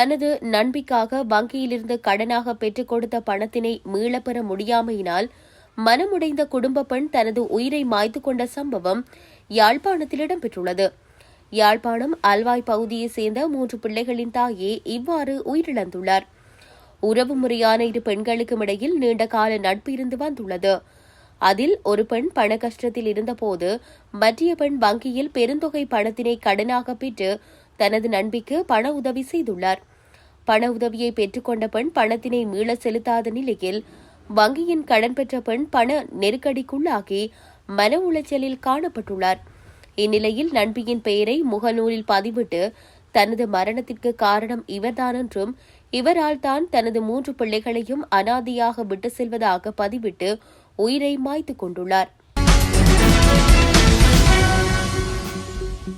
தனது நண்பிக்காக வங்கியிலிருந்து கடனாக பெற்றுக் கொடுத்த பணத்தினை மீளப்பெற முடியாமையினால் மனமுடைந்த குடும்ப பெண் தனது உயிரை மாய்த்து கொண்ட சம்பவம் யாழ்ப்பாணத்தில் இடம்பெற்றுள்ளது. யாழ்ப்பாணம் அல்வாய் பகுதியைச் சேர்ந்த மூன்று பிள்ளைகளின் தாயே இவ்வாறு உயிரிழந்துள்ளார். உறவு முறையான இரு பெண்களுக்கும் இடையில் நீண்ட கால நட்பு இருந்து வந்துள்ளது. அதில் ஒரு பெண் பண கஷ்டத்தில் இருந்தபோது மற்றிய பெண் வங்கியில் பெருந்தொகை பணத்தினை கடனாக பெற்று தனது நண்பிக்கு பண உதவி செய்துள்ளார். பண உதவியை பெற்றுக்கொண்ட பெண் பணத்தினை மீள செலுத்தாத நிலையில் வங்கியின் கடன் பெற்ற பெண் பண நெருக்கடிக்குள்ளாகி மன உளைச்சலில் காணப்பட்டுள்ளார். இந்நிலையில் நண்பியின் பெயரை முகநூலில் பதிவிட்டு தனது மரணத்திற்கு காரணம் இவர்தான் என்றும் இவரால் தான் தனது மூன்று பிள்ளைகளையும் அனாதையாக விட்டு செல்வதாக பதிவிட்டு உயிரை மாய்த்து கொண்டுள்ளார்.